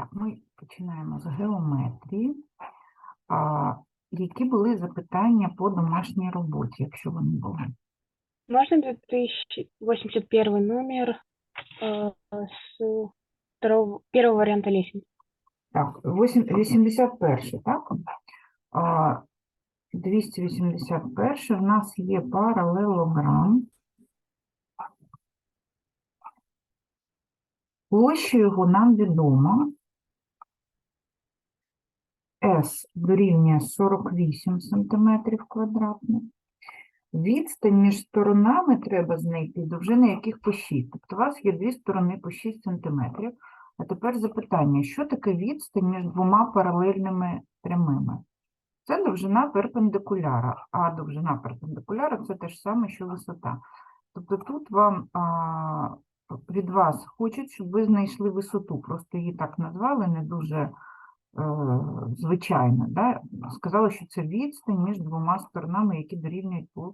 Так, ми починаємо з геометрії. А, які були запитання по домашній роботі, якщо вони були? Можно 2081 номер с второго, первого варианта лестницы? Так, 81, так? 281 в нас є паралелограм. Площа його нам відома. S дорівнює 48 см квадратних. Відстань між сторонами треба знайти, довжини яких по 6. Тобто у вас є дві сторони по 6 см. А тепер запитання, що таке відстань між двома паралельними прямими? Це довжина перпендикуляра, а довжина перпендикуляра це те ж саме, що висота. Тобто тут вам а, від вас хочуть, щоб ви знайшли висоту, просто її так назвали, не дуже е, звичайно. Да? Сказали, що це відстань між двома сторонами, які дорівнюють по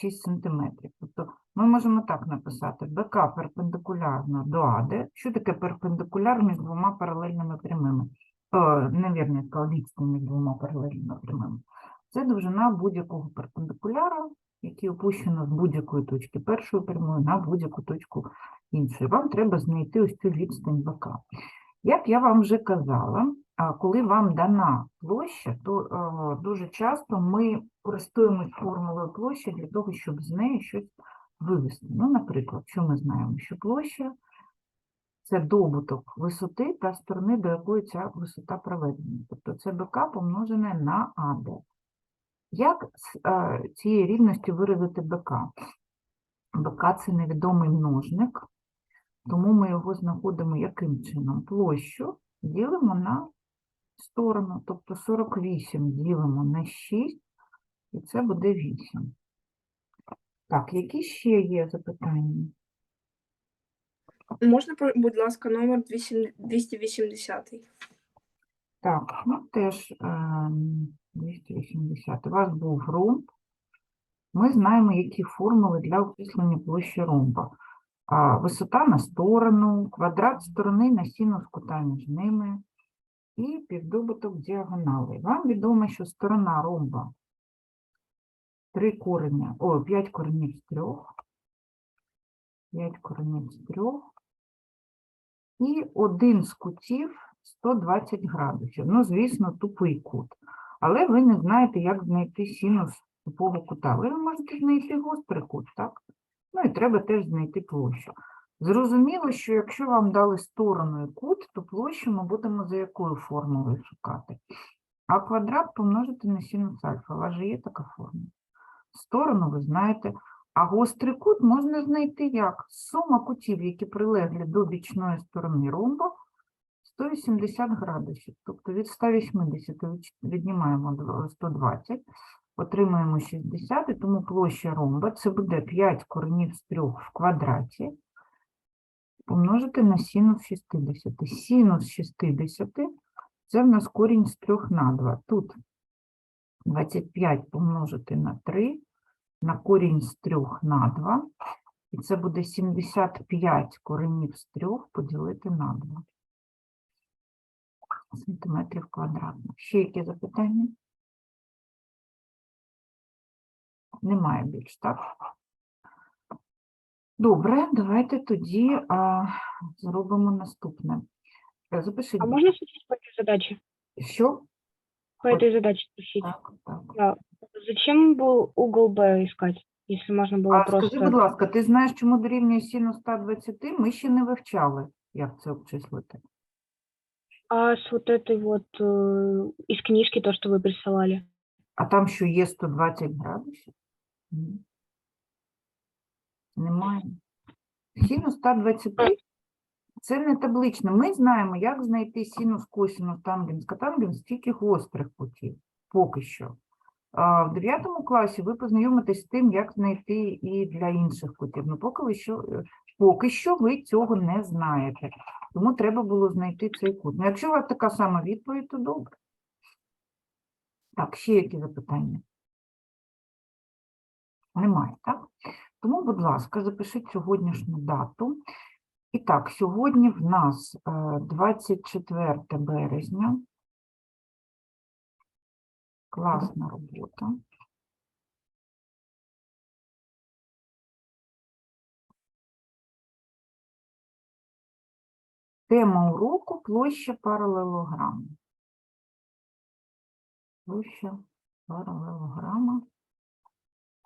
6 см. Тобто ми можемо так написати: БК перпендикулярно до АД. Що таке перпендикуляр між двома паралельними прямими? Е, невірно, сказала, відстань між двома паралельними прямими. Це довжина будь-якого перпендикуляра, який опущено з будь-якої точки першої прямої на будь-яку точку іншої. Вам треба знайти ось цю відстань БК. Як я вам вже казала, коли вам дана площа, то е, дуже часто ми користуємось формулою площі для того, щоб з неї щось вивести. Ну, наприклад, що ми знаємо, що площа це добуток висоти та сторони, до якої ця висота проведена. Тобто це БК помножене на АД. Як з е, цієї рівності виразити БК? БК це невідомий множник, тому ми його знаходимо яким чином? Площу ділимо на сторону, тобто 48 ділимо на 6, і це буде 8. Так, які ще є запитання? Можна, будь ласка, номер 280? Так, ну теж ем, 280. У вас був ромб. Ми знаємо, які формули для обчислення площі ромба. Висота на сторону, квадрат сторони на синус кута між ними і півдобуток діагонали. Вам відомо, що сторона ромба 3 кореня, о, 5 коренів з 3. 5 коренів з 3. І один з кутів 120 градусів. Ну, звісно, тупий кут. Але ви не знаєте, як знайти синус тупого кута. Ви можете знайти гострий кут, так? Ну і треба теж знайти площу. Зрозуміло, що якщо вам дали сторону і кут, то площу ми будемо за якою формулою шукати. А квадрат помножити на синус альфа. У вас же є така формула. Сторону ви знаєте, а гострий кут можна знайти як? Сума кутів, які прилеглі до бічної сторони ромба, 180 градусів. Тобто від 180 віднімаємо 120, отримаємо 60, і тому площа ромба це буде 5 коренів з 3 в квадраті помножити на синус 60. Синус 60 це в нас корінь з 3 на 2. Тут 25 помножити на 3, на корінь з 3 на 2, і це буде 75 коренів з 3 поділити на 2 сантиметрів квадратних. Ще які запитання? Немає більш, так? Добре, давайте тоді а, зробимо наступне. Е, Запишіть, А будь можно спросить по этой задаче? ласка, що? По этой задаче спросить. Так, так. Да. Зачем был угол Б искать, если можно было А просто... скажи, будь ласка, ти знаєш, чому дорівнює синус 120? Ми ще не вивчали, як це обчислити. А с вот этой вот э, из книжки, то, что вы присылали? А там що є 120 градусів? Ні. Немає. Синус 120 це не таблично. Ми знаємо, як знайти синус, косинус, тангенс, котангенс тільки гострих кутів. Поки що. А в 9 класі ви познайомитесь з тим, як знайти і для інших кутів. Ну, поки, ви що, е, поки що ви цього не знаєте. Тому треба було знайти цей кут. Ну, якщо у вас така сама відповідь, то добре. Так, ще які запитання? Немає, так? Тому, будь ласка, запишіть сьогоднішню дату. І так, сьогодні в нас е, 24 березня. Класна робота. Тема уроку площа паралелограми. Площа паралелограма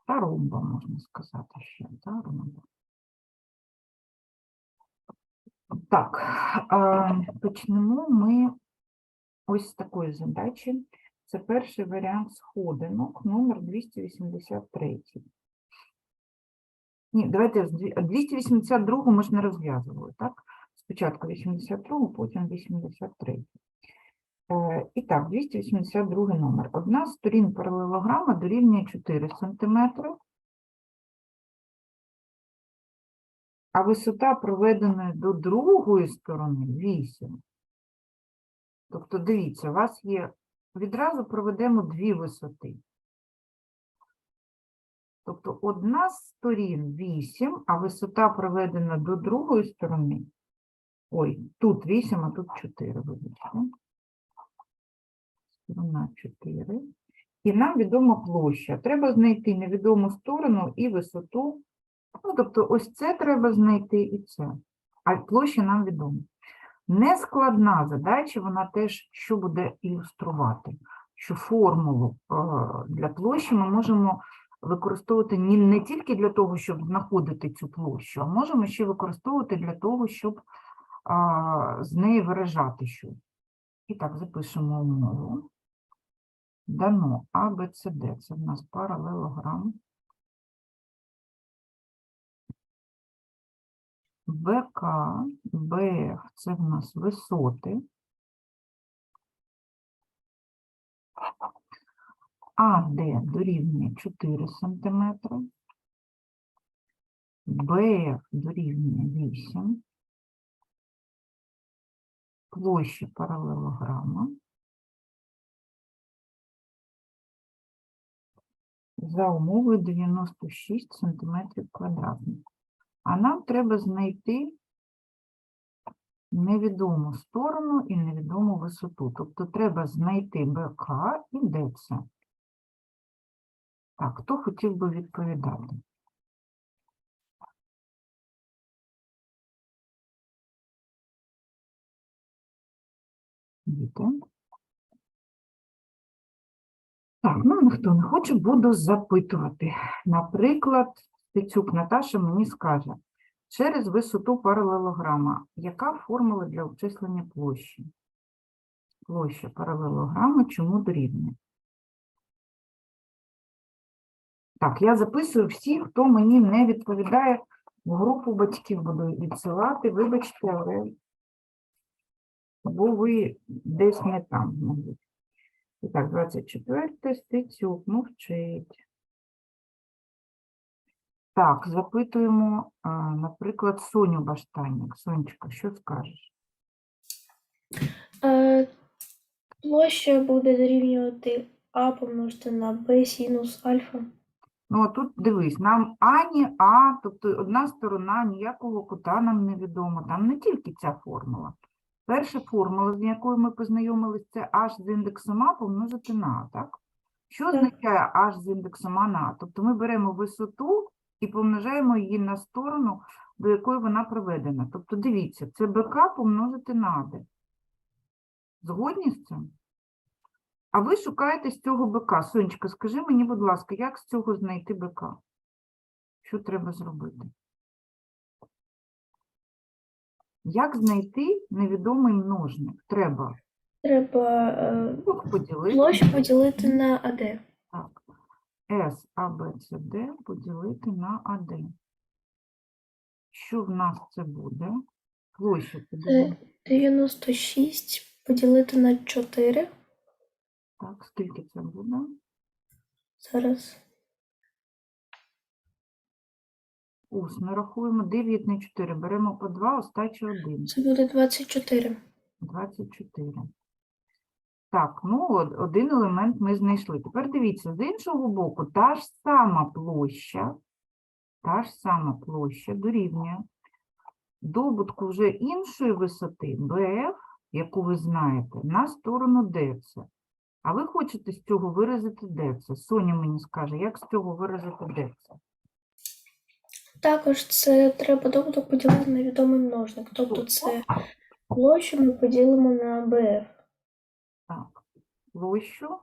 та ромба, можна сказати ще, та ромба. Так, почнемо ми ось з такої задачі. Це перший варіант сходинок, номер 283. Ні, давайте з дві- 282 ми ж не розв'язували, так? Спочатку 82, потім 83. Е, І так, 282 номер. Одна з сторін паралелограма дорівнює 4 см, а висота проведеної до другої сторони 8. Тобто, дивіться, у вас є, відразу проведемо дві висоти. Тобто одна з сторін 8, а висота проведена до другої сторони. Ой, тут 8, а тут 4, вибачте. Сторона 4. І нам відома площа. Треба знайти невідому сторону і висоту. Ну, тобто, ось це треба знайти і це. А площа нам відома. Нескладна задача, вона теж що буде ілюструвати, що формулу е, для площі ми можемо використовувати не тільки для того, щоб знаходити цю площу, а можемо ще використовувати для того, щоб з неї виражати щось. І так, запишемо умову. Дано А. Це в нас паралелограм. БК, БФ – це в нас висоти. АД дорівнює 4 см. БФ дорівнює 8. Площа паралелограма. За умовою 96 см квадратних. А нам треба знайти невідому сторону і невідому висоту. Тобто треба знайти БК і ДЦ. Так, хто хотів би відповідати? Діти. Так, ну ніхто не хоче, буду запитувати. Наприклад, Стецюк Наташа мені скаже, через висоту паралелограма, яка формула для обчислення площі? Площа паралелограма чому дорівнює? Так, я записую всі, хто мені не відповідає, в групу батьків буду відсилати, вибачте, але бо ви десь не там, мабуть. І так, 24 Стецюк, мовчить. Так, запитуємо, наприклад, Соню Баштанник. Сонечка, що скажеш? Е, Площа буде дорівнювати А помножити на Б синус альфа. Ну, а тут дивись, нам ані А, тобто одна сторона, ніякого кута нам не відомо. Там не тільки ця формула. Перша формула, з якою ми познайомилися, це h з індексом А помножити на А, так? Що означає h з індексом А на А? Тобто ми беремо висоту і помножаємо її на сторону, до якої вона приведена. Тобто дивіться, це БК помножити на АД. Згодні з цим? А ви шукаєте з цього БК. Сонечка, скажи мені, будь ласка, як з цього знайти БК? Що треба зробити? Як знайти невідомий множник? Треба Треба е, двох поділити. площу поділити на АД. Так. S, А, Б, С, Д поділити на АД. Що в нас це буде? Площа поділити. 96 поділити на 4. Так, скільки це буде? Зараз. Усно рахуємо. 9 на 4. Беремо по 2, остача 1. Це буде 24. 24. Так, ну от один елемент ми знайшли. Тепер дивіться, з іншого боку, та ж сама площа, та ж сама площа дорівнює добутку вже іншої висоти BF, яку ви знаєте, на сторону ДЦ. А ви хочете з цього виразити ДЦ. Соня мені скаже, як з цього виразити ДЦ? Також це треба добуток поділити на відомий множник. Тобто це площу ми поділимо на BF. Так, площу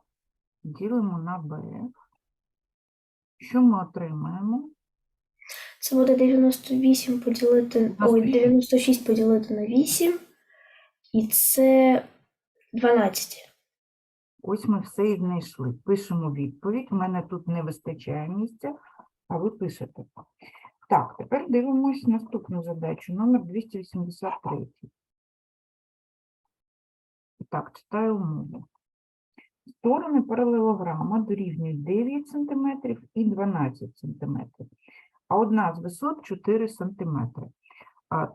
ділимо на BF. Що ми отримаємо? Це буде 98 поділити, ой, 96. 96 поділити на 8. І це 12. Ось ми все і знайшли. Пишемо відповідь. У мене тут не вистачає місця, а ви пишете. Так, тепер дивимось наступну задачу, номер 283. І Так, читаю умову. Сторони паралелограма дорівнюють 9 см і 12 см, а одна з висот 4 см.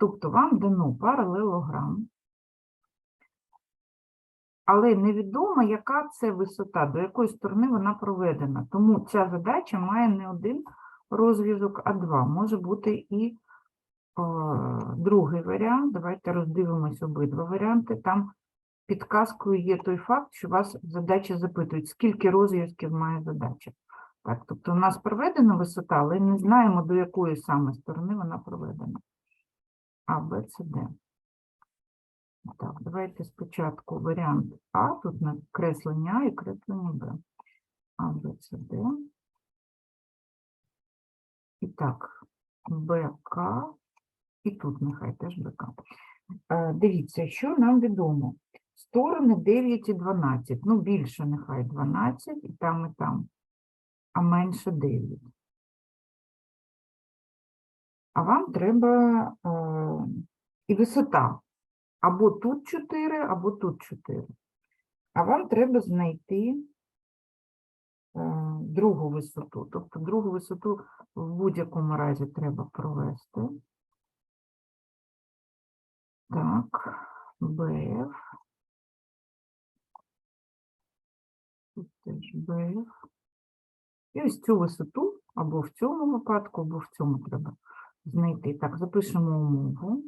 Тобто вам дано паралелограм, але невідомо, яка це висота, до якої сторони вона проведена. Тому ця задача має не один розв'язок, а два. Може бути і е, другий варіант. Давайте роздивимось обидва варіанти. Там підказкою є той факт, що вас в задачі запитують, скільки розв'язків має задача. Так, тобто у нас проведена висота, але не знаємо, до якої саме сторони вона проведена. А, Б, С, Д. Так, давайте спочатку варіант А, тут на креслення А і креслення Б. А, Б, С, Д. І так, БК, і тут нехай теж БК. Е, Дивіться, що нам відомо. Сторони 9 і 12. Ну, більше нехай 12, і там, і там, а менше 9. А вам треба е, і висота. Або тут 4, або тут 4. А вам треба знайти е, другу висоту. Тобто другу висоту в будь-якому разі треба провести. Так, БФ. Тут теж БФ. І ось цю висоту або в цьому випадку, або в цьому треба знайти. Так, запишемо умову.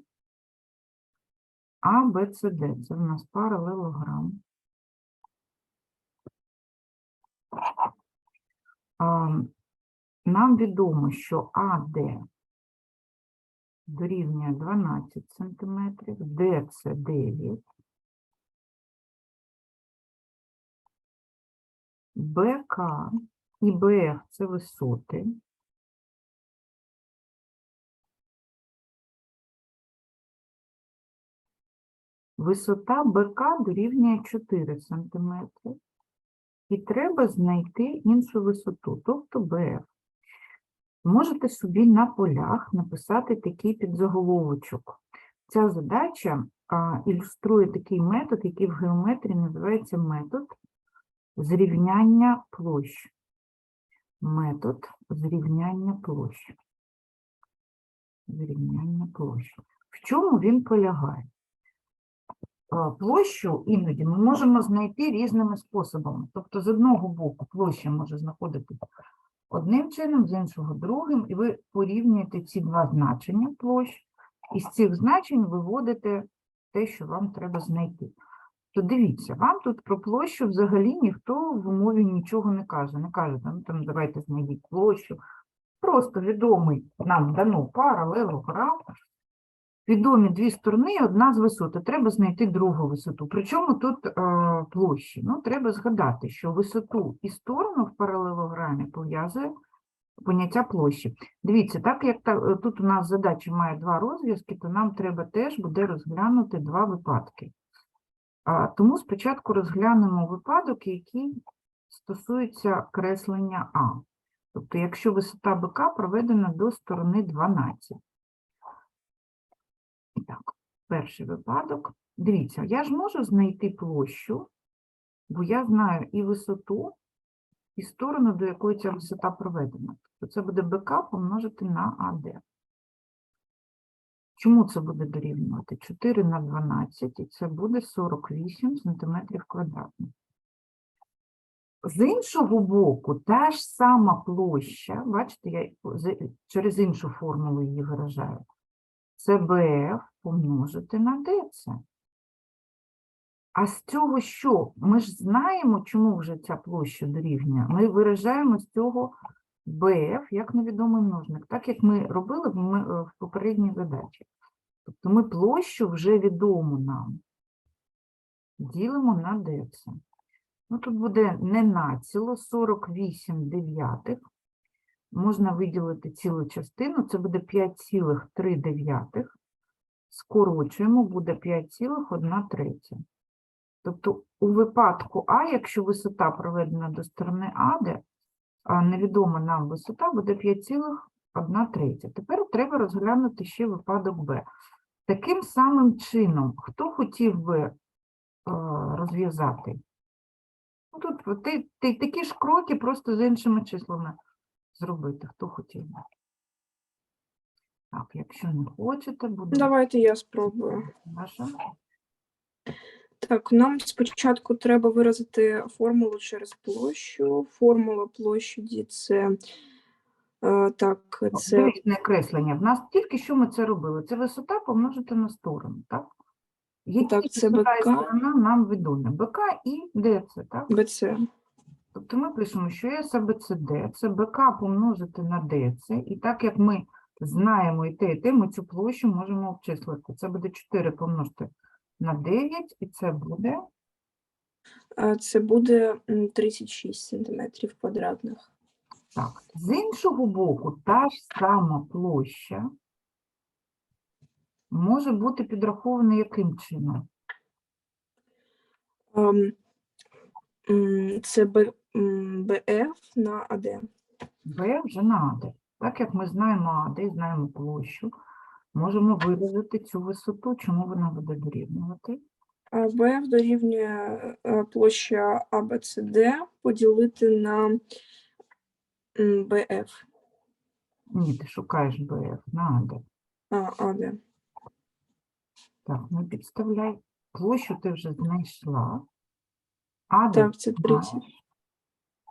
А, Б, С, Д. Це в нас паралелограм. Нам відомо, що АД дорівнює 12 см, ДЦ 9, БК і БФ – це висоти. Висота БК дорівнює 4 см. І треба знайти іншу висоту, тобто БФ. Можете собі на полях написати такий підзаголовочок. Ця задача ілюструє такий метод, який в геометрії називається метод зрівняння площ. Метод зрівняння площ. Зрівняння площ. В чому він полягає? Площу іноді ми можемо знайти різними способами. Тобто, з одного боку, площа може знаходитися одним чином, з іншого другим, і ви порівнюєте ці два значення площ, і з цих значень виводите те, що вам треба знайти. То дивіться, вам тут про площу взагалі ніхто в умові нічого не каже. Не каже, там, там давайте знайдіть площу. Просто відомий нам дано паралелограм, відомі дві сторони одна з висот. і Треба знайти другу висоту. Причому тут е, площі? Ну, треба згадати, що висоту і сторону в паралелограмі пов'язує поняття площі. Дивіться, так як та, е, тут у нас задача має два розв'язки, то нам треба теж буде розглянути два випадки. А, тому спочатку розглянемо випадок, який стосується креслення А. Тобто, якщо висота БК проведена до сторони 12. Так, перший випадок. Дивіться, я ж можу знайти площу, бо я знаю і висоту, і сторону, до якої ця висота проведена. Тобто це буде БК помножити на АД. Чому це буде дорівнювати? 4 на 12, і це буде 48 см квадратних. З іншого боку, та ж сама площа, бачите, я через іншу формулу її виражаю, це БФ помножити на ДЦ. А з цього що? Ми ж знаємо, чому вже ця площа дорівнює. Ми виражаємо з цього БФ як невідомий множник, так як ми робили е, в попередній задачі. Тобто ми площу вже відому нам ділимо на ДЦ. Ну, тут буде не націло 48 дев'ятих. Можна виділити цілу частину, це буде 5,3 дев'ятих. Скорочуємо, буде 5,1 третя. Тобто у випадку А, якщо висота проведена до сторони А, де а, невідома нам висота, буде 5,1 третя. Тепер треба розглянути ще випадок Б. Таким самим чином, хто хотів би розв'язати? Ну, Тут такі ж кроки просто з іншими числами зробити, хто хотів би. Так, якщо не хочете, буде Давайте я спробую. ваша. Так, нам спочатку треба виразити формулу через площу. Формула площаді це е, так, це Дивись креслення. В нас тільки що ми це робили. Це висота помножити на сторону, так? Які Так, це висота і БК. сторона нам відомі. БК і ДЦ, так? БЦ. Тобто ми пишемо, що є АБЦД, це БК помножити на ДЦ, і так як ми знаємо і те, і те, ми цю площу можемо обчислити. Це буде 4 помножити на 9, і це буде Це буде 36 сантиметрів квадратних. так. З іншого боку, та ж сама площа може бути підрахована яким чином? Це БФ на АД. Б вже на АД. Так як ми знаємо АД і знаємо площу, можемо виразити цю висоту, чому вона буде дорівнювати. БФ дорівнює е, площа АБЦД поділити на БФ. Ні, ти шукаєш БФ на АД. А, АД. Так, не підставляй. Площу ти вже знайшла. АД Так, це 30.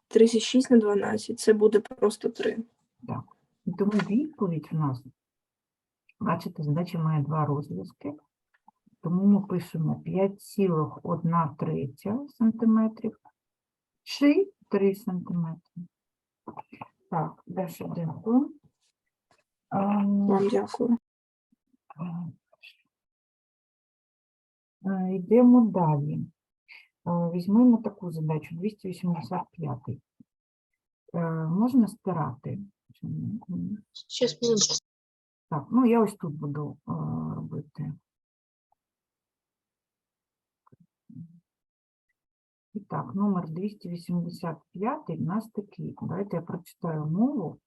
Маєш. 36 на 12. Це буде просто 3. І Тому відповідь в нас, бачите, задача має два розв'язки. Тому ми пишемо 5,1 третя сантиметрів чи 3 сантиметри. Так, Даша, дякую. Вам дякую. Е, Йдемо далі. Е, Візьмемо таку задачу 285. Е, Можна стирати? Ні. Минутку. Так, ну я ось тут буду робити. І так, номер 285 у нас такий. Давайте я прочитаю мову.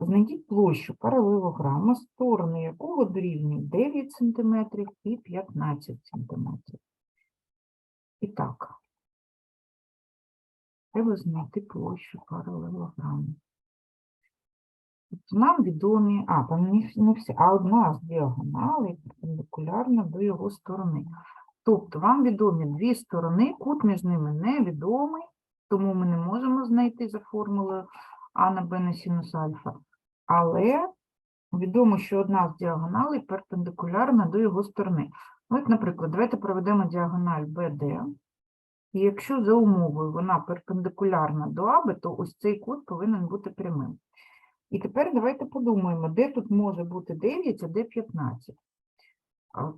Знайдіть площу паралелограма, сторони якого дорівнюють 9 см і 15 см. І так, треба знайти площу паралелограму. Тобто Нам відомі, а, там не всі, а одна з діагоналей перпендикулярна до його сторони. Тобто вам відомі дві сторони, кут між ними невідомий, тому ми не можемо знайти за формулою А на Б на синус альфа. Але відомо, що одна з діагоналей перпендикулярна до його сторони. От, наприклад, давайте проведемо діагональ BD. І якщо за умовою вона перпендикулярна до АБ, то ось цей кут повинен бути прямим. І тепер давайте подумаємо, де тут може бути 9, а де 15.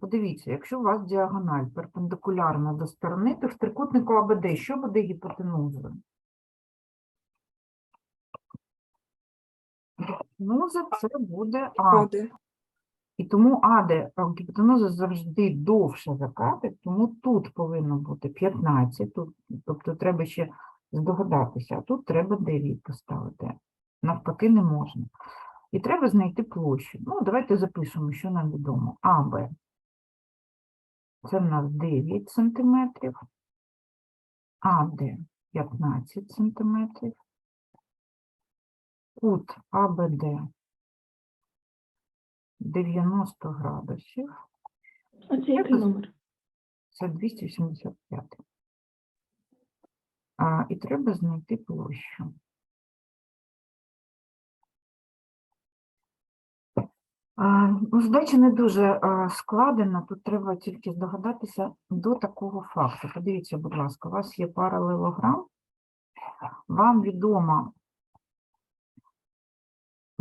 Подивіться, якщо у вас діагональ перпендикулярна до сторони, то в трикутнику АБД що буде гіпотенузою? Гіпотенуза це буде А. І тому АД, а гіпотенуза завжди довша за катет, тому тут повинно бути 15, тут, тобто треба ще здогадатися, а тут треба 9 поставити. Навпаки, не можна. І треба знайти площу. Ну, давайте запишемо, що нам відомо. АБ. Це в нас 9 сантиметрів. АД 15 сантиметрів. Кут АБД 90 градусів. А це який номер? Це 285. А, і треба знайти площу. Ну, Задача не дуже складена, тут треба тільки здогадатися до такого факту. Подивіться, будь ласка, у вас є паралелограм, вам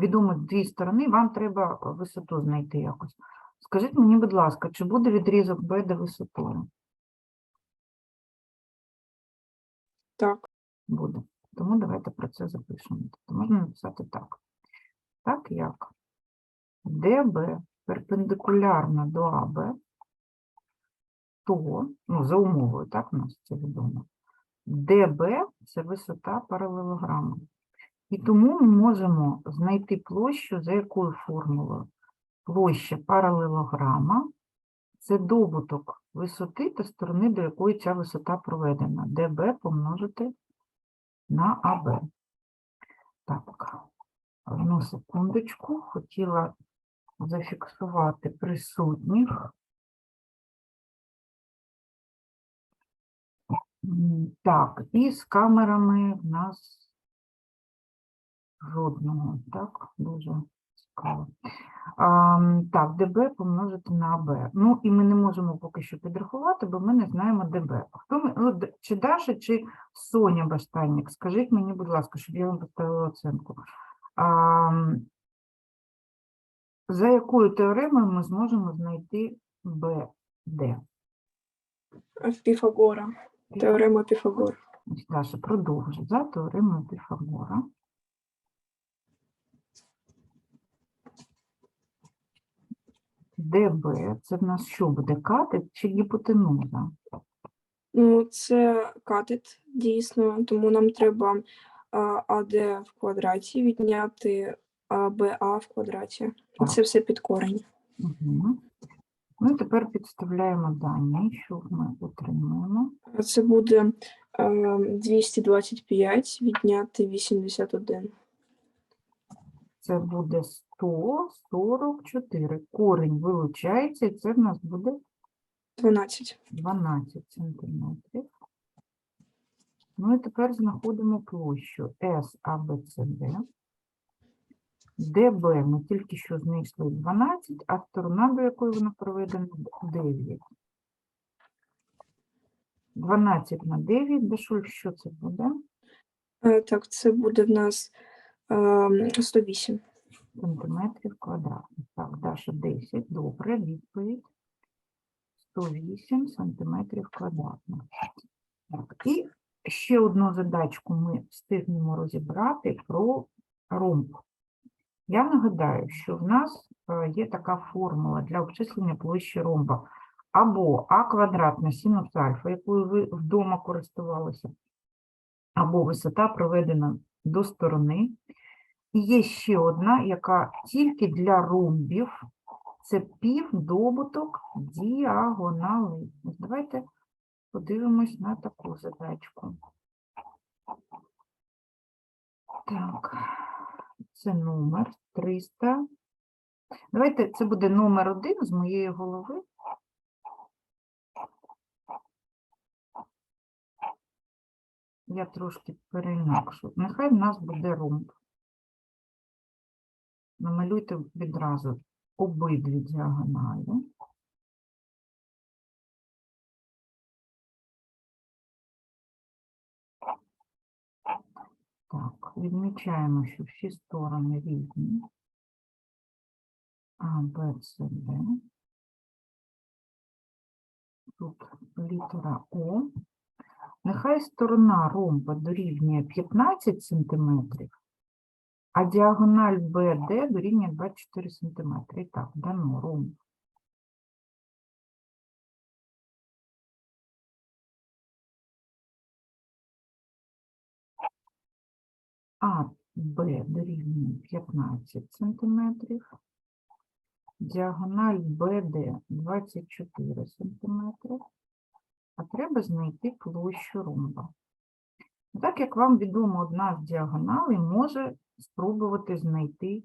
відомо, відомо дві сторони, вам треба висоту знайти якось. Скажіть мені, будь ласка, чи буде відрізок BD висотою? Так. Буде. Тому давайте про це запишемо. Тобто можна написати так. Так як ДБ перпендикулярна до АБ, то, ну, за умовою, так, у нас це відомо. ДБ це висота паралелограма. І тому ми можемо знайти площу за якою формулою? Площа паралелограма це добуток висоти та сторони, до якої ця висота проведена. ДБ помножити на АБ. Так, одну секундочку, хотіла зафіксувати присутніх. Так, і з камерами в нас жодного, так, дуже цікаво. А, так, ДБ помножити на АБ. Ну, і ми не можемо поки що підрахувати, бо ми не знаємо ДБ. Хто ми, ну, чи Даша, чи Соня Баштанник? Скажіть мені, будь ласка, щоб я вам поставила оценку. А, за якою теоремою ми зможемо знайти БД? Піфагора. Теорема Піфагора. Даша продовжує за теоремою Піфагора. ДБ це в нас що буде катет чи гіпотенуза? Ну, це катет, дійсно, тому нам треба АД в квадраті відняти АБА в квадраті. Так. це все під корень. Угу. Ну тепер підставляємо дані, що ми отримуємо. Це буде е, 225 відняти 81. Це буде 144. Корінь вилучається, і це в нас буде 12. 12 сантиметрів. Ну і тепер знаходимо площу SABCD. ДБ ми тільки що знайшли 12, а сторона, до якої вона проведена, 9. 12 на 9, Дашуль, що це буде? Е, Так, це буде в нас е, 108. Сантиметрів квадратних. Так, Даша 10. Добре, відповідь. 108 сантиметрів квадратних. Так, і ще одну задачку ми встигнемо розібрати про ромб. Я нагадаю, що в нас е, є така формула для обчислення площі ромба. Або а квадрат на синус альфа, якою ви вдома користувалися, або висота проведена до сторони. Є ще одна, яка тільки для ромбів. Це півдобуток діагоналей. Ось Давайте подивимось на таку задачку. Так, це номер 300. Давайте це буде номер один з моєї голови. Я трошки переінакшу. Нехай в нас буде ромб. Намалюйте відразу обидві діагоналі. Так, відмічаємо, що всі сторони різні. А, Б, С, Д. Тут літера О. Нехай сторона ромба дорівнює 15 сантиметрів, а діагональ BD дорівнює 24 см. І так, дано ромб. А, Б дорівнює 15 см. Діагональ BD 24 см. А треба знайти площу ромба. Так як вам відомо, одна з діагоналей може спробувати знайти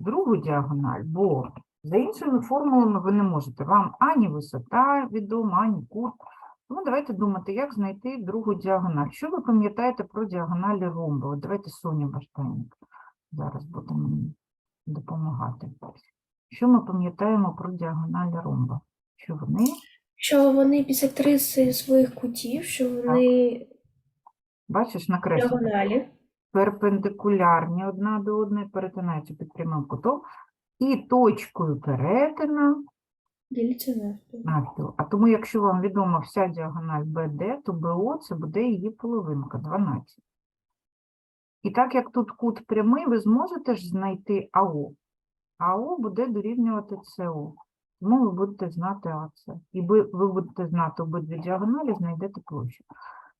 другу діагональ, бо за іншими формулами ви не можете. Вам ані висота відома, ані кут. Тому давайте думати, як знайти другу діагональ. Що ви пам'ятаєте про діагоналі ромба? От давайте Соня Баштанник зараз буде мені допомагати. Що ми пам'ятаємо про діагоналі ромба? Що вони Що вони бісектриси своїх кутів, що вони Бачиш, накреслені діагоналі. Перпендикулярні одна до одної, перетинаються під прямим кутом, і точкою перетину Діляться навпіл. навпіл. А тому, якщо вам відома вся діагональ BD, то BO це буде її половинка, 12. І так як тут кут прямий, ви зможете ж знайти АО. АО буде дорівнювати СО. Тому ви будете знати АЦ. І ви, ви будете знати обидві діагоналі, знайдете площу.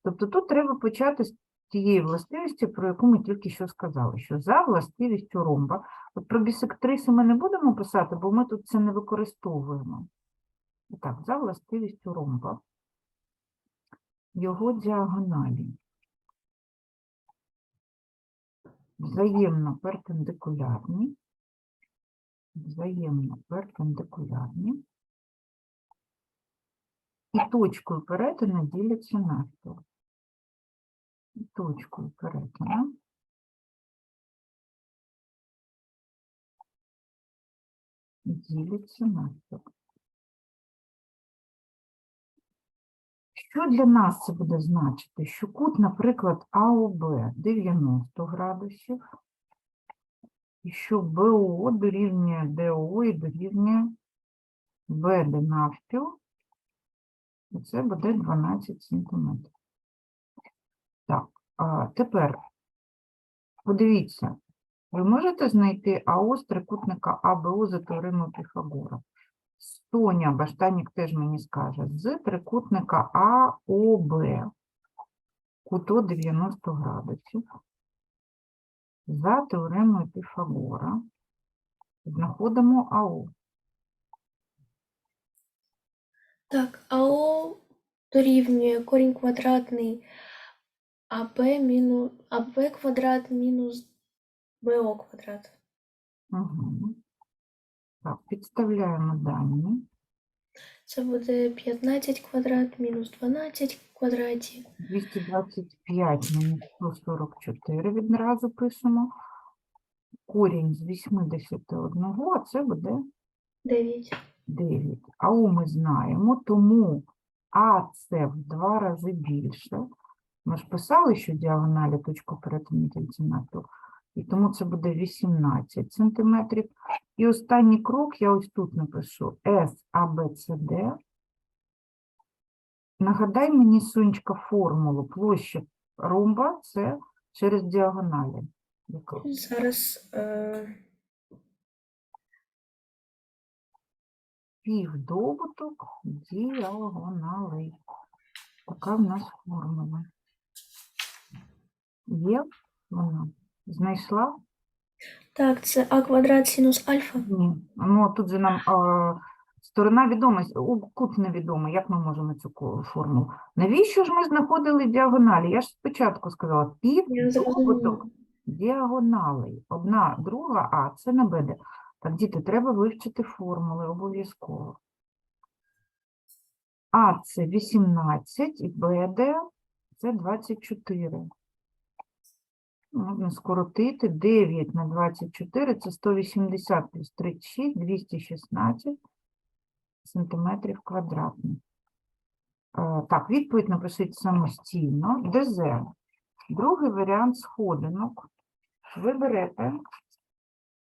Тобто тут треба почати з тієї властивості, про яку ми тільки що сказали, що за властивістю ромба, от про бісектриси ми не будемо писати, бо ми тут це не використовуємо. І Так, за властивістю ромба, його діагоналі взаємно перпендикулярні, взаємно перпендикулярні, і точкою перетину діляться навпіл. Точкою перетину діляться навпіл. Що для нас це буде значити? Що кут, наприклад, АОБ 90 градусів, і що БО дорівнює ДО і дорівнює БД навпіл, і це буде 12 сантиметрів. А тепер подивіться, ви можете знайти АО з трикутника АБО за теоремою Піфагора? Соня Баштанік теж мені скаже, з трикутника АОБ куто 90 градусів за теоремою Піфагора знаходимо АО. Так, АО дорівнює корінь квадратний АБ мінус АБ квадрат мінус БО квадрат. Угу. Так, підставляємо дані. Це буде 15 квадрат мінус 12 в квадраті. 225 мінус 144 відразу пишемо. Корінь з 81, а це буде 9. 9. АУ ми знаємо, тому А це в два рази більше. Ми ж писали, що діагоналі точку перетину дільці. І тому це буде 18 сантиметрів. І останній крок я ось тут напишу С, А, Б, С, Д. Нагадай мені, Сонечка, формулу. Площа ромба – це через діагоналі. Зараз е, Півдобуток діагоналей. Така в нас формула. Є вона? Знайшла? так, це А квадрат синус альфа. Ні. Ну, тут же нам а, сторона у, кут невідомий. Як ми можемо цю формулу? Навіщо ж ми знаходили діагоналі? Я ж спочатку сказала, Я півдобуток діагоналей. Одна, друга, а це не буде. Так, діти, треба вивчити формули обов'язково. А це 18 і БД це 24. Можна скоротити 9 на 24 це 180 плюс 36, 216 сантиметрів квадратних. Е, Так, відповідь напишіть самостійно. ДЗ. Другий варіант сходинок. Ви берете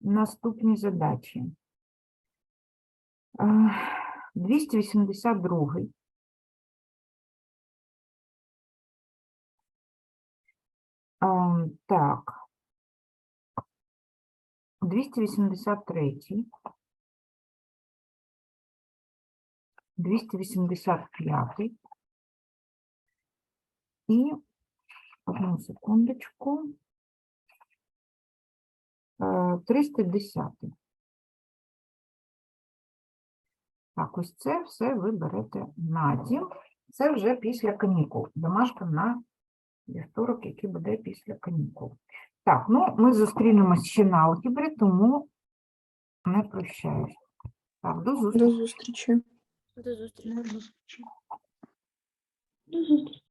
наступні задачі. Е, 282. Так. 283. 285. І одну секундочку. Е, 310. Так, ось це все ви берете на дім. Це вже після канікул. Домашка на вівторок, який буде після канікул. Так, ну ми зустрінемось ще на алгебрі, тому не прощаюсь. Так, до зустрічі. До зустрічі. До зустрічі. До зустрічі.